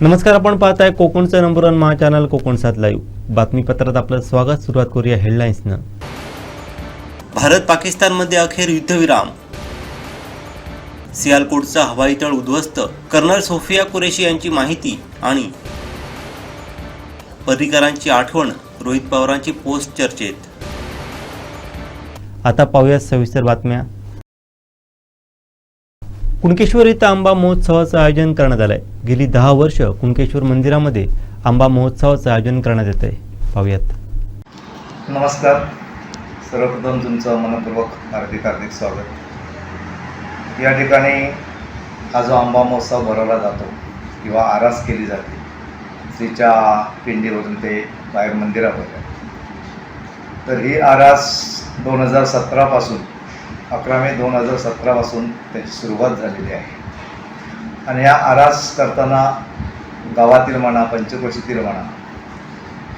नमस्कार आपण पाहताय कोकणचं number one Maha channel Konkan सात लाईव्ह बातमीपत्रात आपलं स्वागत सुरुवात करूया हेडलाईन्सनं भारत पाकिस्तानमध्ये अखेर युद्धविराम. सियालकोटचा हवाई तळ उद्ध्वस्त कर्नल सोफिया कुरेशी यांची माहिती आणि पर्रीकरांची आठवण रोहित पवारांची पोस्ट चर्चेत. आता पाहूया सविस्तर बातम्या. कुणकेश्वर इथं आंबा महोत्सवाचं आयोजन करण्यात आलंय. गेली दहा वर्ष कुणकेश्वर मंदिरामध्ये आंबा महोत्सवाचं आयोजन करण्यात येत आहे पाहूयात. नमस्कार. सर्वप्रथम तुमचं मनपूर्वक हार्दिक हार्दिक स्वागत. या ठिकाणी हा जो आंबा महोत्सव भरवला जातो किंवा आरास केली जाते स्त्रीच्या पिंडीवरून ते बाहेर मंदिरापर्यंत तर ही आरास दोन हजार सतरापासून अकरा मे दोन हजार सतरापासून त्याची सुरुवात झालेली आहे. आणि या आरास करताना गावातील म्हणा पंचक्रोशीतील म्हणा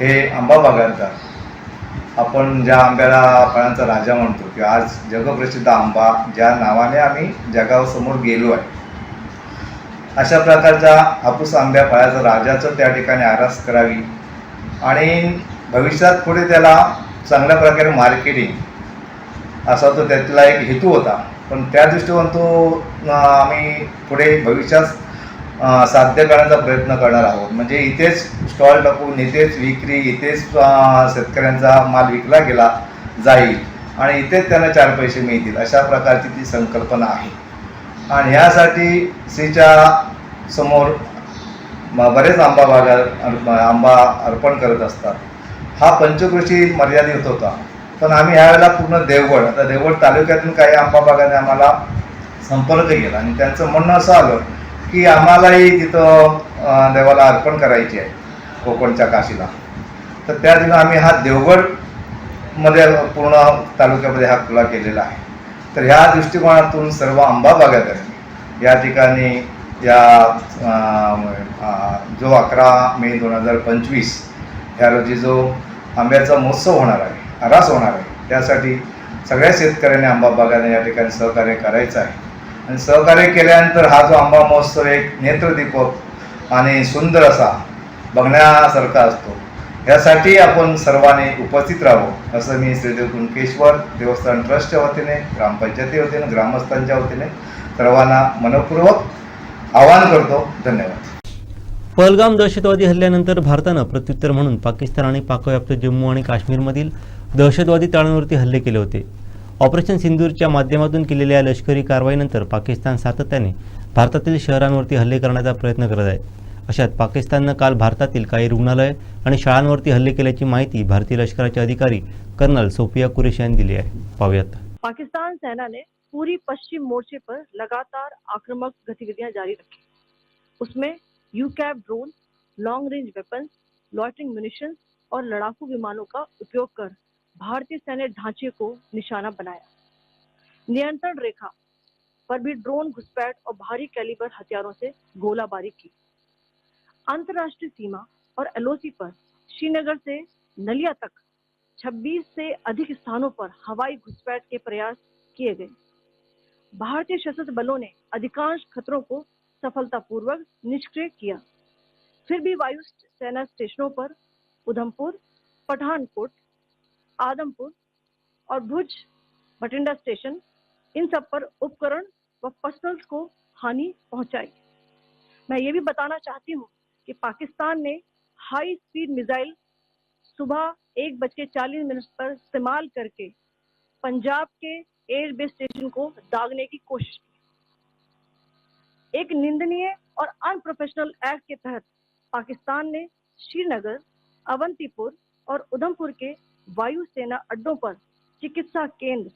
हे आंबा बागायतात आपण ज्या आंब्याला फळांचा राजा म्हणतो की आज जगप्रसिद्ध आंबा ज्या नावाने आम्ही जगासमोर गेलो आहे अशा प्रकारच्या हापूस आंब्या फळाचा राजाचं त्या ठिकाणी आरास करावी आणि भविष्यात पुढे त्याला चांगल्या प्रकारे मार्केटिंग असा तो त्यातला एक हेतू होता. पण त्या दृष्टिकोन तो आम्ही पुढे भविष्यात साध्य करण्याचा प्रयत्न करणार आहोत. म्हणजे इथेच स्टॉल टाकून इथेच विक्री इथेच शेतकऱ्यांचा माल विकला गेला जाईल आणि इथेच त्यांना चार पैसे मिळतील अशा प्रकारची ती संकल्पना आहे. आणि ह्यासाठी श्रीच्या समोर बरेच आंबा बाजार आंबा अर्पण करत असतात. हा पंचकृषी मर्यादित होता. पण आम्ही ह्यावेळेला पूर्ण देवगड आता देवगड तालुक्यातून काही आंबा बागाने आम्हाला संपर्क केला आणि त्यांचं म्हणणं असं आलं की आम्हालाही तिथं देवाला अर्पण करायची आहे कोकणच्या काशीला. तर त्या दिवशी आम्ही हा देवगडमध्ये पूर्ण तालुक्यामध्ये हा खुला केलेला आहे. तर ह्या दृष्टिकोनातून सर्व आंबा बागायतदारांनी या ठिकाणी या जो अकरा मे दोन हजार पंचवीस ह्या रोजी जो आंब्याचा महोत्सव होणार आहे ऱ्हास होणार आहे. त्यासाठी सगळ्या शेतकऱ्यांनी आंबा बागाने या ठिकाणी सहकार्य करायचं आहे. आणि सहकार्य केल्यानंतर हा जो आंबा महोत्सव एक नेत्रदीपक आणि सुंदर असा बघण्यासारखा असतो. यासाठी आपण सर्वांनी उपस्थित राहावं असं मी श्रीदेव कुणकेश्वर देवस्थान ट्रस्टच्या वतीने ग्रामपंचायती वतीने ग्रामस्थांच्या वतीने सर्वांना मनपूर्वक आवाहन करतो. धन्यवाद. पहलगाम दहशतवादी हल्ल्यानंतर भारतानं प्रत्युत्तर म्हणून पाकिस्तान आणि पाकव्याप्त जम्मू आणि काश्मीरमधील दहशतवादी तळांवरती हल्ले केले होते. ऑपरेशन सिंदूरच्या माध्यमातून केलेल्या लष्करी कारवाईनंतर पाकिस्तान सातत्याने भारतातील शहरांवरती हल्ले करण्याचा प्रयत्न करत आहे. अशात पाकिस्ताननं काल भारतातील काही रुग्णालय आणि शाळांवरती हल्ले केल्याची माहिती भारतीय लष्कराचे अधिकारी कर्नल सोफिया कुरेशी यांनी दिली आहे. पाहूयात. पाकिस्तान सेना पूरी पश्चिम मोर्चे पर लगातार आक्रमक गतिविधियां जारी रखी. उसमें यू कैब drone long range weapons loitering munitions और लड़ाकू विमानों का उपयोग कर भारतीय सैन्य ढांचे को निशाना बनाया। नियंत्रण रेखा पर भी ड्रोन घुसपैठ और भारी कैलिबर हथियारों से गोलाबारी की। अंतर्राष्ट्रीय सीमा और एलओसी पर श्रीनगर से नलिया तक 26 से अधिक स्थानों पर हवाई घुसपैठ के प्रयास किए गए। भारतीय सशस्त्र बलों ने अधिकांश खतरों को सफलतापूर्वक निष्क्रिय किया। फिर भी वायु सेना स्टेशनों पर उधमपुर, पठानकोट, आदमपुर और भुज बठिंडा स्टेशन, इन सब पर उपकरण व पर्सनल्स को हानि पहुंचाई। मैं ये भी बताना चाहती हूँ कि पाकिस्तान ने हाई स्पीड मिसाइल सुबह एक बज के चालीस मिनट पर इस्तेमाल करके पंजाब के एयर बेस स्टेशन को दागने की कोशिश की। एक निंदनीय और अनप्रोफेशनल एक्ट के तहत पाकिस्तान ने श्रीनगर, अवंतीपुर और उधमपुर के वायुसेना अड्डों पर चिकित्सा केंद्र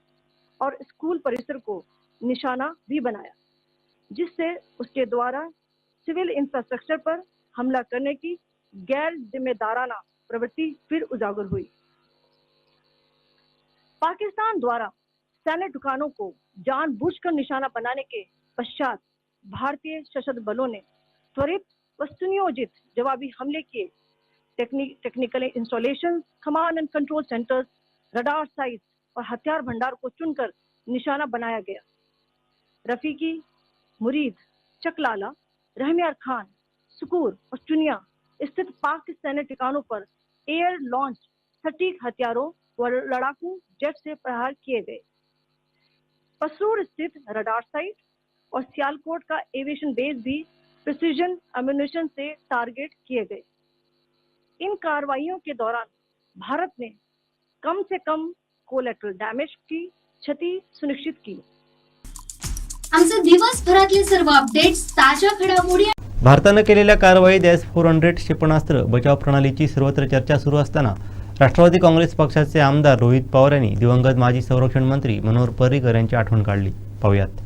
और स्कूल परिसर को निशाना भी बनाया, जिससे उसके द्वारा सिविल इंफ्रास्ट्रक्चर पर हमला करने की गैर जिम्मेदाराना प्रवृत्ति फिर उजागर हुई। पाकिस्तान द्वारा सैन्य ठिकानों को जानबूझकर निशाना बनाने के पश्चात भारतीय सशस्त्र बलों ने त्वरित व सुनियोजित जवाबी हमले किए। Technique technical installation command and control centres radar site और हथियार भंडार को चुनकर निशाना बनाया गया। रफीकी, मुरीद, चकलाला, रहमियार खान, सुकूर और चुनिया स्थित पाक सैन्य ठिकानों पर एयर लॉन्च सटीक हथियारों व लड़ाकू जेट से प्रहार किए गए। पसरूर स्थित रडार साइट और सियालकोट का एविएशन बेस भी प्रिसीजन अम्यूनिशन से टारगेट किए गए। इन कार्रवाइयों के दौरान भारत ने कम से कम कोलेट्रल डैमेज की क्षति सुनिश्चित की। आमचे दिवसभरातले सर्व अपडेट्स ताज्या घडामोडी भारतानं केलेल्या कारवाईत एस फोर हंड्रेड क्षेपणास्त्र बचाव प्रणालीची सर्वत्र चर्चा सुरू असताना राष्ट्रवादी काँग्रेस पक्षाचे आमदार रोहित पवार यांनी दिवंगत माजी संरक्षण मंत्री मनोहर पर्रिकर यांची आठवण काढली. पाहुयात.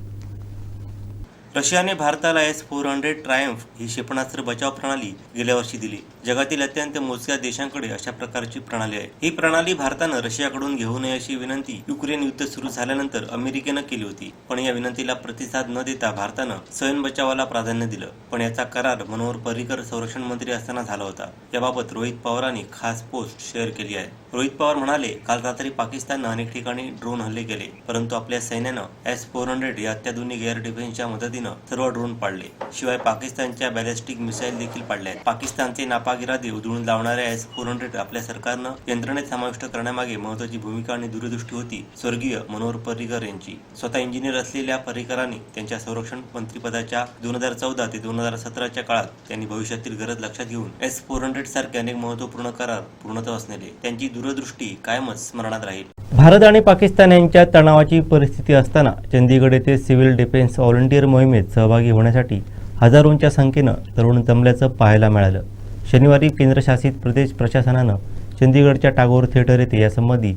रशियाने भारताला एस फोर हंड्रेड ट्रायम्फ ही क्षेपणास्त्र बचाव प्रणाली गेल्या वर्षी दिली. जगातील अत्यंत मोजक्या देशांकडे अशा प्रकारची प्रणाली आहे. ही प्रणाली भारतानं रशियाकडून घेऊ नये अशी विनंती युक्रेन युद्ध सुरू झाल्यानंतर अमेरिकेनं केली होती. पण या विनंतीला प्रतिसाद न देता भारतानं स्वयं बचावाला प्राधान्य दिलं. पण याचा करार मनोहर पर्रिकर संरक्षण मंत्री असताना झाला होता. याबाबत रोहित पवारांनी खास पोस्ट शेअर केली आहे. रोहित पवार म्हणाले काल रात्री पाकिस्ताननं अनेक ठिकाणी ड्रोन हल्ले केले परंतु आपल्या सैन्यानं एस फोर हंड्रेड या अत्याधुनिक एअर डिफेन्सच्या मदतीनं सर्व ड्रोन पाडले. शिवाय पाकिस्तानच्या बॅलिस्टिक मिसाईल देखील पाडल्या आहेत. पाकिस्तानचे नापागिरादे उधळून लावणाऱ्या एस फोर हंड्रेड आपल्या सरकारनं यंत्रणेत समाविष्ट करण्यामागे महत्वाची भूमिका आणि दूरदृष्टी होती स्वर्गीय मनोहर पर्रिकर यांची. स्वतः इंजिनियर असलेल्या पर्रिकरांनी त्यांच्या संरक्षण मंत्रीपदाच्या दोन हजार चौदा ते दोन हजार सतराच्या काळात त्यांनी भविष्यातील गरज लक्षात घेऊन एस फोर हंड्रेड सारखे अनेक महत्त्वपूर्ण करार पूर्णत्वास नेले त्यांची दूरदृष्टी कायमच स्मरणात राहील. भारत आणि पाकिस्तान यांच्या तणावाची परिस्थिती असताना चंदीगड येथे सिव्हिल डिफेन्स व्हॉलंटियर मोहिमेत सहभागी होण्यासाठी हजारोंच्या संख्येनं तरुण जमल्याचं पाहायला मिळालं. शनिवारी केंद्रशासित प्रदेश प्रशासनानं चंदीगडच्या टागोर थिएटर येथे यासंबंधी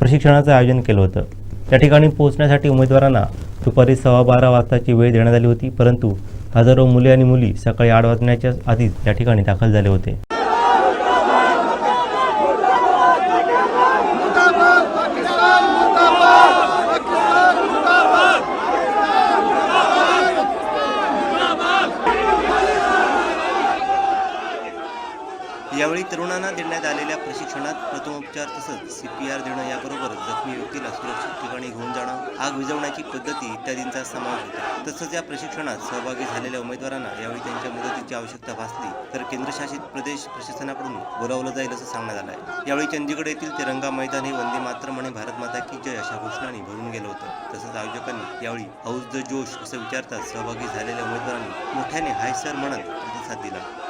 प्रशिक्षणाचं आयोजन केलं होतं. त्या ठिकाणी पोहोचण्यासाठी उमेदवारांना दुपारी सव्वा बारा वाजताची वेळ देण्यात आली होती परंतु हजारो मुले आणि मुली सकाळी आठ वाजण्याच्या आधीच या ठिकाणी दाखल झाले होते यावेळी तरुणांना देण्यात आलेल्या प्रशिक्षणात प्रथमोपचार तसंच देणं याबरोबरच जखमी व्यक्तीला सुरक्षित ठिकाणी घेऊन जाणं आग विझवण्याची पद्धती इत्यादींचा समावेश होता. तसंच या प्रशिक्षणात सहभागी झालेल्या उमेदवारांना यावेळी त्यांच्या मदतीची आवश्यकता भासली तर केंद्रशासित प्रदेश प्रशासनाकडून बोलावलं जाईल असं सांगण्यात आलं आहे यावेळी चंदीगड येथील तिरंगा मैदान हे वंदे मातरम आणि भारत माता की जय अशा घोषणांनी भरून गेलं होतं. तसंच आयोजकांनी यावेळी हाऊस द जोश असं विचारतात सहभागी झालेल्या उमेदवारांनी मोठ्याने हाय सर म्हणत प्रतिसाद दिला.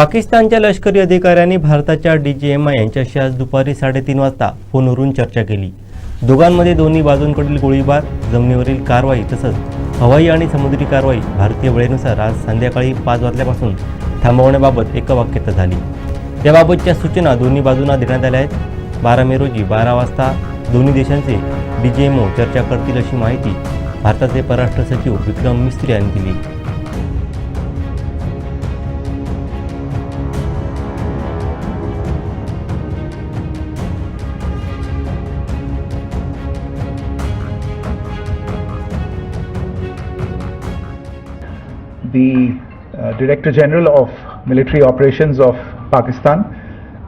पाकिस्तानच्या लष्करी अधिकाऱ्यांनी भारताच्या डी जे एम आय यांच्याशी आज दुपारी साडेतीन वाजता फोनवरून चर्चा केली. दोघांमध्ये दोन्ही बाजूंकडील गोळीबार जमिनीवरील कारवाई तसंच हवाई आणि समुद्री कारवाई भारतीय वेळेनुसार आज संध्याकाळी पाच वाजल्यापासून थांबवण्याबाबत एकवाक्यता झाली. याबाबतच्या सूचना दोन्ही बाजूंना देण्यात आल्या आहेत. बारा मे रोजी बारा वाजता दोन्ही देशांचे डी जे एम ओ चर्चा करतील अशी माहिती भारताचे परराष्ट्र सचिव विक्रम मिस्त्री यांनी दिली. The uh, Director General of Military Operations of Pakistan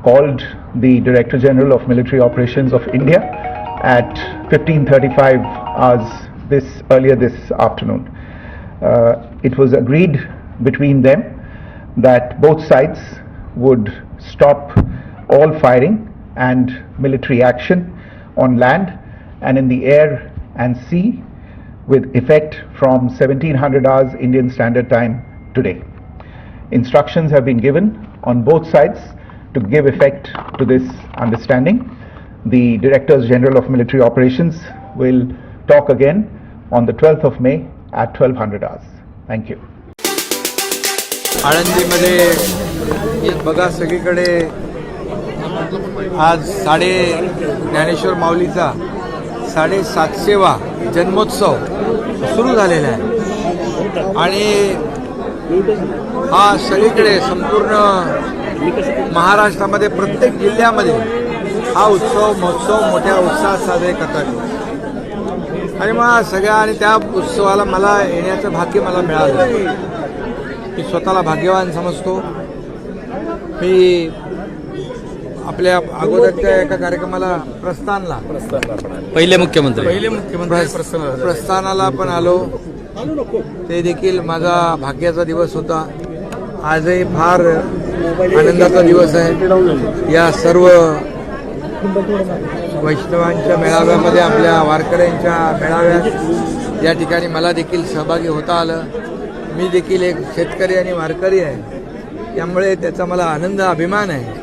called the Director General of Military Operations of India at 15:35 hours this earlier this afternoon. Uh, it was agreed between them that both sides would stop all firing and military action on land and in the air and sea with effect from 1700 hours Indian Standard Time today. Instructions have been given on both sides to give effect to this understanding. The Directors General of Military Operations will talk again on the 12th of May at 1200 hours. Thank you. आळंदीमध्ये बघा सगळीकडे आज साडे ज्ञानेश्वर माऊलीचा साडेसातशेवा जन्मोत्सव सुरू झालेला आहे. आणि हा सगळीकडे संपूर्ण महाराष्ट्रामध्ये प्रत्येक जिल्ह्यामध्ये हा उत्सव महोत्सव मोठ्या उत्साहात साजरे करतात. आणि मग सगळ्या आणि त्या उत्सवाला मला येण्याचं भाग्य मला मिळालं. मी स्वतःला भाग्यवान समजतो. मी आपल्या अगोदरच्या एका कार्यक्रमाला प्रस्थानला पहिले मुख्यमंत्री. पहिले मुख्यमंत्री प्रस्थानाला पण आलो. ते देखील माझा भाग्याचा दिवस होता. आजही फार आनंदाचा दिवस आहे. या सर्व वैष्णवांच्या मेळाव्यामध्ये आपल्या वारकऱ्यांच्या मेळाव्यात या ठिकाणी मला देखील सहभागी होता आलं. मी देखील एक शेतकरी आणि वारकरी आहे. त्यामुळे त्याचा मला आनंद अभिमान आहे.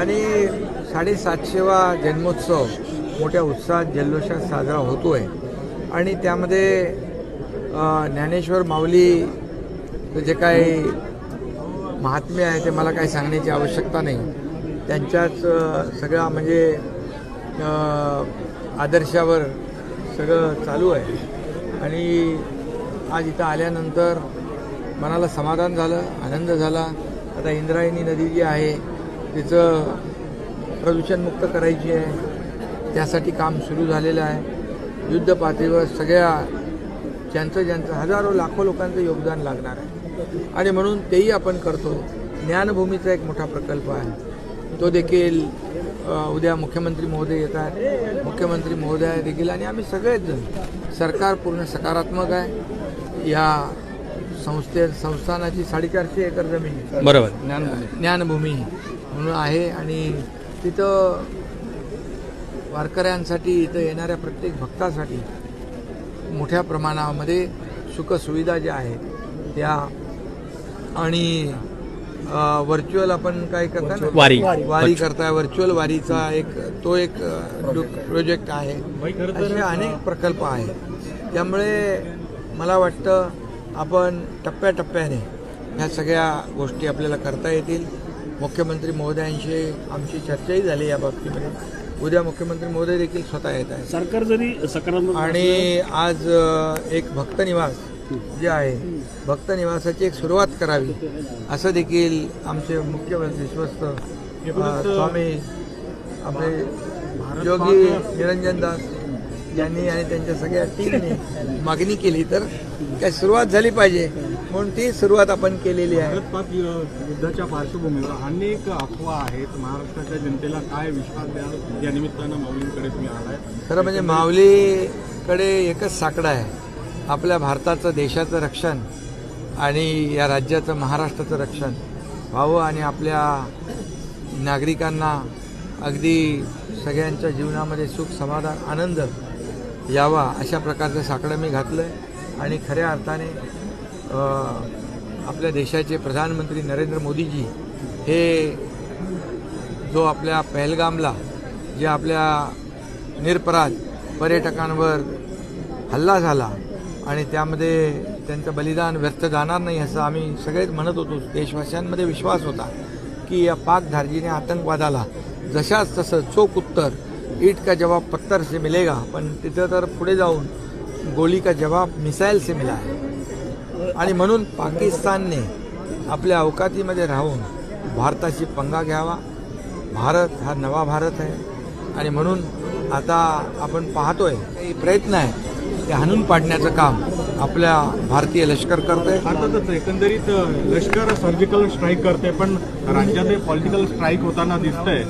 आणि साडेसातशेवा जन्मोत्सव मोठ्या उत्साहात जल्लोषात साजरा होतो आहे आणि त्यामध्ये ज्ञानेश्वर माऊली जे काही महात्म्य आहे ते मला काही सांगण्याची आवश्यकता नाही. त्यांच्याच सगळा म्हणजे आदर्शावर सगळं चालू आहे. आणि आज इथं आल्यानंतर मनाला समाधान झालं आनंद झाला. आता इंद्रायणी नदी जी आहे तिचं प्रदूषणमुक्त करायची आहे. त्यासाठी काम सुरू झालेलं आहे. युद्ध पातळीवर सगळ्या ज्यांचं ज्यांचं हजारो लाखो लोकांचं योगदान लागणार आहे. आणि म्हणून तेही आपण करतो. ज्ञानभूमीचा एक मोठा प्रकल्प आहे. तो देखील उद्या मुख्यमंत्री महोदय येत आहेत. मुख्यमंत्री महोदय देखील आणि आम्ही सगळेच जण सरकार पूर्ण सकारात्मक आहे. या संस्थे संस्थानाची साडेचारशे एकर जमीन बरोबर. ज्ञानभूमी. म्हणून आहे आणि तिथं वारकऱ्यांसाठी इथं येणाऱ्या प्रत्येक भक्तासाठी मोठ्या प्रमाणामध्ये सुखसुविधा ज्या आहेत त्या आणि व्हर्च्युअल आपण काय करता वारी. वारी करताय. व्हर्च्युअल वारीचा एक तो एक प्रोजेक्ट आहे. असे अनेक प्रकल्प आहेत. त्यामुळे मला वाटतं आपण टप्प्याटप्प्याने ह्या सगळ्या गोष्टी आपल्याला करता येतील. मुख्यमंत्री महोदयांशी आमची चर्चाही झाली या बाबतीमध्ये. उद्या मुख्यमंत्री महोदय देखील स्वतः येत आहेत. सरकार जरी सकारात्मक आणि आज एक भक्त निवास जे आहे भक्त निवासाची एक सुरुवात करावी असं देखील आमचे मुख्य विश्वस्त स्वामी आपले योगी निरंजन दास यांनी आणि त्यांच्या सगळ्या टीमने मागणी केली तर काय सुरुवात झाली पाहिजे. म्हणून ती सुरुवात आपण केलेली आहे. भारत युद्धाच्या पार्श्वभूमीवर अनेक अफवा आहेत. महाराष्ट्राच्या जनतेला काय विश्वास द्याल या निमित्तानं माऊलींकडे तुम्ही आलाय. खरं म्हणजे माऊलीकडे एकच साकडं आहे. आपल्या भारताचं देशाचं रक्षण आणि या राज्याचं महाराष्ट्राचं रक्षण व्हावं आणि आपल्या नागरिकांना अगदी सगळ्यांच्या जीवनामध्ये सुख समाधान आनंद यावा अशा प्रकारचं साकडं मी घातलं आहे आणि खऱ्या अर्थाने आपल्या देशाचे प्रधानमंत्री नरेंद्र मोदीजी हे जो आपल्या पहलगामला जे आपल्या निरपराध पर्यटकांवर हल्ला झाला आणि त्यामध्ये त्यांचं बलिदान व्यर्थ जाणार नाही असं आम्ही सगळेच म्हणत होतो. देशवासियांमध्ये विश्वास होता की या पाक धार्जीने आतंकवादाला जशाच तसं चोख उत्तर ईट का जवाब पत्थर से मिलेगा पण तिथं तर पुढे जाऊन गोली का जवाब मिसाईल से मिला है. आणि म्हणून पाकिस्तानने आपल्या अवकातीमध्ये राहून भारताशी पंगा घ्यावा. भारत हा नवा भारत आहे. आणि म्हणून आता आपण पाहतोय काही प्रयत्न आहे ते हाणून पाडण्याचं काम आपल्या भारतीय लष्कर करत आहे अर्थातच एकंदरीत लष्कर सर्जिकल स्ट्राईक करते पण राज्यात पॉलिटिकल स्ट्राईक होताना दिसतंय.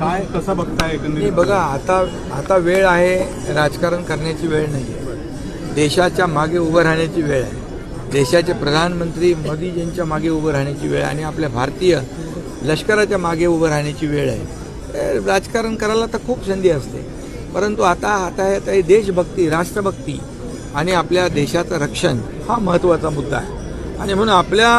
काय कसं बघताय एकंदरीत? बघा आता आता वेळ आहे राजकारण करण्याची वेळ नाही देशाच्या मागे उभं राहण्याची वेळ आहे. देशाचे प्रधानमंत्री मोदीजींच्या मागे उभं राहण्याची वेळ आहे आणि आपल्या भारतीय लष्कराच्या मागे उभं राहण्याची वेळ आहे. राजकारण करायला तर खूप संधी असते. परंतु आता आता हे आता हे देशभक्ती राष्ट्रभक्ती आणि आपल्या देशाचं रक्षण हा महत्त्वाचा मुद्दा आहे. आणि म्हणून आपल्या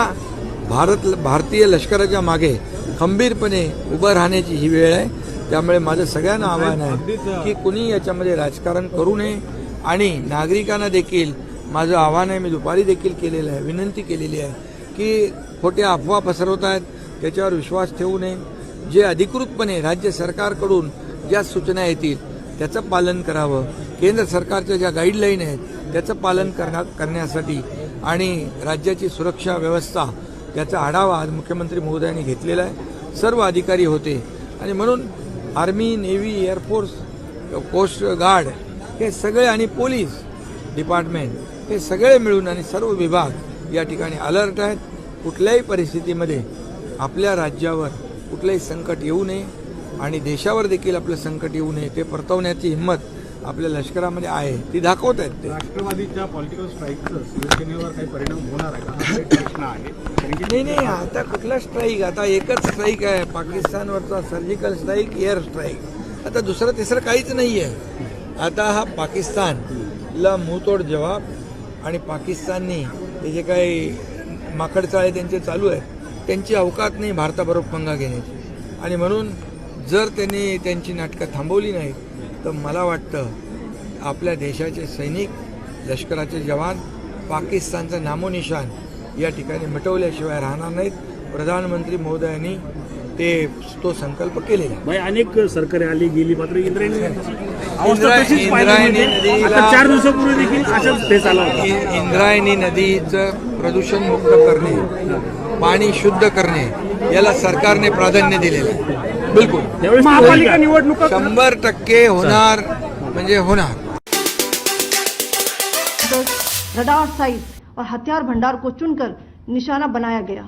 भारत भारतीय लष्कराच्या मागे खंबीरपणे उभं राहण्याची ही वेळ आहे. त्यामुळे माझं सगळ्यांना आव्हान आहे की कुणी याच्यामध्ये राजकारण करू नये आणि नागरिकांना देखील माझं आव्हान आहे मी दुपारी देखील केलेलं आहे विनंती केलेली आहे की खोट्या अफवा पसरवत आहेत त्याच्यावर विश्वास ठेवू नये. जे अधिकृतपणे राज्य सरकारकडून ज्या सूचना येतील त्याचं पालन करावं. केंद्र सरकारच्या ज्या गाईडलाईन आहेत त्याचं पालन करण्या करण्यासाठी आणि राज्याची सुरक्षा व्यवस्था त्याचा आढावा आज मुख्यमंत्री महोदयांनी घेतलेला आहे. सर्व अधिकारी होते. आणि म्हणून army navy air force coast guard हे सगळे आणि पोलीस डिपार्टमेंट हे सगळे मिळून आणि सर्व विभाग या ठिकाणी अलर्ट आहेत. कुठल्याही परिस्थितीमध्ये आपल्या राज्यावर कुठलंही संकट येऊ नये आणि देशावर देखील आपलं संकट येऊ नये ते परतवण्याची हिंमत आपल्या लष्करामध्ये आहे. ती दाखवत आहेत ते. राष्ट्रवादीच्या पॉलिटिकल स्ट्राईकचं शिवसेनेवर काही परिणाम होणार आहे हा प्रश्न नाही नाही आता कुठला स्ट्राईक आता एकच स्ट्राईक आहे. पाकिस्तानवरचा सर्जिकल स्ट्राईक एअर स्ट्राईक आता दुसरं तिसरं काहीच नाही आहे आता हा पाकिस्तानला मुंहतोड जवाब आणि पाकिस्ताननी हे जे काही माकडचाळे त्यांचे चालू आहेत त्यांची अवकात नाही भारताबरोबर पंगा घेण्याची. आणि म्हणून जर त्यांनी त्यांची नाटकं थांबवली नाहीत तर मला वाटतं आपल्या देशाचे सैनिक लष्कराचे जवान पाकिस्तानचं नामोनिशान या ठिकाणी मिटवल्याशिवाय राहणार नाहीत. प्रधानमंत्री महोदयांनी ते तो संकल्प केलेला आहे. भाई अनेक सरकारे आली गेली मात्र इंद्रायणी इंद्रा- अवस्था तशीच पाहायला इंद्रायणी मिळते. नदीला- आता चार दिवसापूर्वी देखील अशाच फेस आला होता इ- इंद्रायणी नदीचं प्रदूषण मुक्त करणे पाणी शुद्ध करणे याला सरकारने प्राधान्य दिलेलं आहे बिलकुल त्यावेळेस महापालिका निवडणुका शंभर टक्के होणार म्हणजे होणार रडार साइट और हथियार भंडार को चुनकर निशाना बनाया गया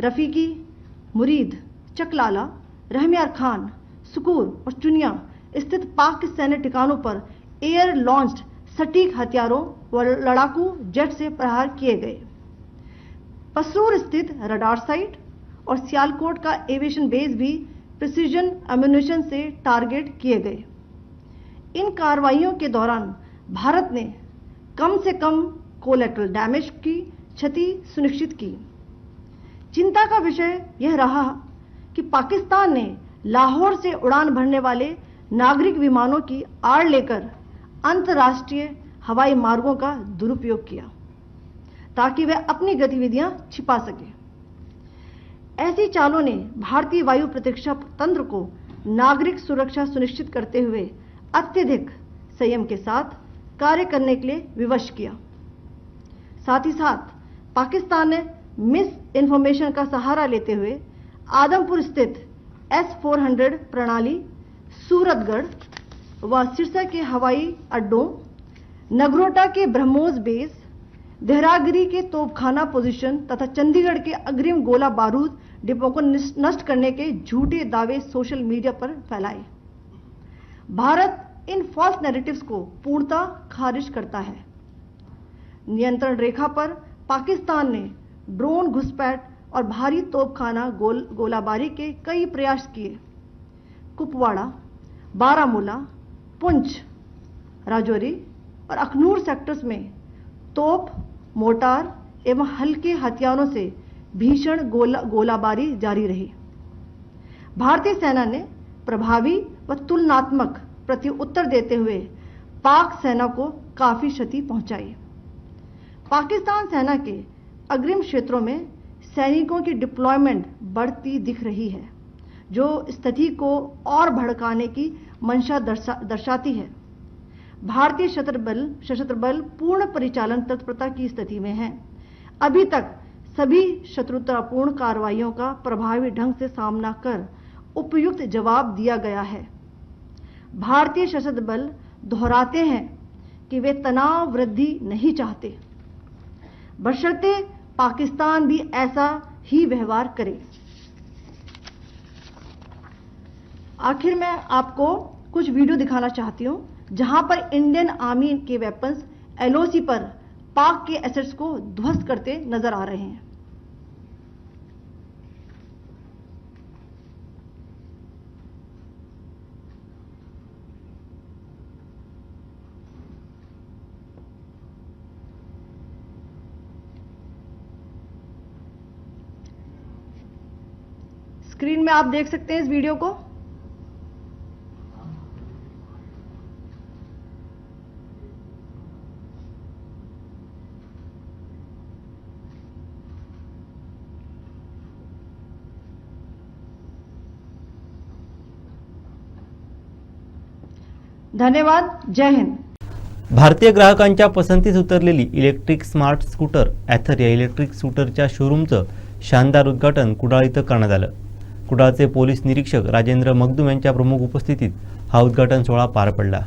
रफीकी मुरीद चकलाला, रहमियार खान सुकूर और चुनिया स्थित पाक सैन्य ठिकानों पर एयर लॉन्च्ड सटीक हथियारों व लड़ाकू जेट से प्रहार किए गए। पसरूर स्थित रडार साइट और सियालकोट का एविएशन बेस भी प्रिसीजन एम्यूनेशन से टारगेट किए गए। इन कार्रवाइयों के दौरान भारत ने कम से कम कोलेट्रल डैमेज की क्षति सुनिश्चित की। चिंता का विषय यह रहा कि पाकिस्तान ने लाहौर से उड़ान भरने वाले नागरिक विमानों की आड़ लेकर अंतर्राष्ट्रीय हवाई मार्गों का दुरुपयोग किया, ताकि वह अपनी गतिविधियाँ छिपा सके। ऐसी चालों ने भारतीय वायु प्रतिरक्षा तंत्र को नागरिक सुरक्षा सुनिश्चित करते हुए अत्यधिक संयम के साथ कार्य करने के लिए विवश किया। साथ ही साथ पाकिस्तान ने मिस इन्फॉर्मेशन का सहारा लेते हुए आदमपुर स्थित एस 400 प्रणाली, सूरतगढ़ व सिरसा के हवाई अड्डों, नगरोटा के ब्रह्मोस बेस देहरागिरी के तोपखाना पोजीशन तथा चंडीगढ़ के अग्रिम गोला बारूद डिपो को नष्ट करने के झूठे दावे सोशल मीडिया पर फैलाए। भारत इन फॉल्स नैरेटिव्स को पूर्णतः खारिज करता है। नियंत्रण रेखा पर पाकिस्तान ने ड्रोन घुसपैठ और भारी तोपखाना गोल गोलाबारी के कई प्रयास किए। कुपवाड़ा, बारामूला, पुंछ, राजौरी और अखनूर सेक्टर्स में तोप मोटार एवं हल्के हथियारों से भीषण गोला गोलाबारी जारी रही। भारतीय सेना ने प्रभावी व तुलनात्मक प्रति उत्तर देते हुए पाक सेना को काफ़ी क्षति पहुंचाई। पाकिस्तान सेना के अग्रिम क्षेत्रों में सैनिकों की डिप्लॉयमेंट बढ़ती दिख रही है जो स्थिति को और भड़काने की मंशा दर्शा, दर्शाती है। भारतीय सशस्त्र बल सशस्त्र बल पूर्ण परिचालन तत्परता की स्थिति में है। अभी तक सभी शत्रुतापूर्ण कार्रवाइयों का प्रभावी ढंग से सामना कर उपयुक्त जवाब दिया गया है। भारतीय सशस्त्र बल दोहराते हैं कि वे तनाव वृद्धि नहीं चाहते। बशर्ते पाकिस्तान भी ऐसा ही व्यवहार करे। आखिर मैं आपको कुछ वीडियो दिखाना चाहती हूँ, जहाँ पर इंडियन आर्मी के वेपन्स एलओसी पर पाक के एसेट्स को ध्वस्त करते नज़र आ रहे हैं। स्क्रीन में आप देख सकते हैं इस वीडियो को। धन्यवाद जय हिंद। भारतीय ग्राहकांच्या पसंतीस उतरलेली इलेक्ट्रिक स्मार्ट स्कूटर ॲथर या इलेक्ट्रिक स्कूटरच्या शोरूमचं शानदार उद्घाटन कुडाळ इथं करण्यात आलं. कुडाळचे पोलीस निरीक्षक राजेंद्र मगदूम यांच्या प्रमुख उपस्थितीत हा उद्घाटन सोहळा पार पडला.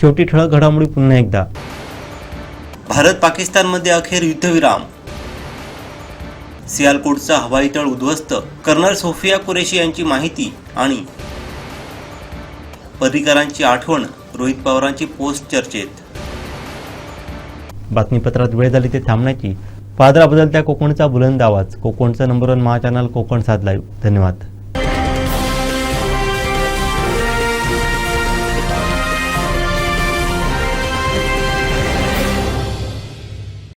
शेवटी ठळक घडामोडी पुन्हा एकदा. भारत पाकिस्तानमध्ये अखेर युद्धविराम. सियालकोटचा हवाई तळ उद्ध्वस्त कर्नल सोफिया कुरेशी यांची माहिती आणि पर्रीकरांची आठवण रोहित पवारांची पोस्ट चर्चेत. बातमीपत्रात वेळ झाली ते थांबण्याची. पादरा बदलत्या कोकणचा बुलंद आवाज. कोकणचा number one Maha channel Konkan साध लाईव्ह धन्यवाद.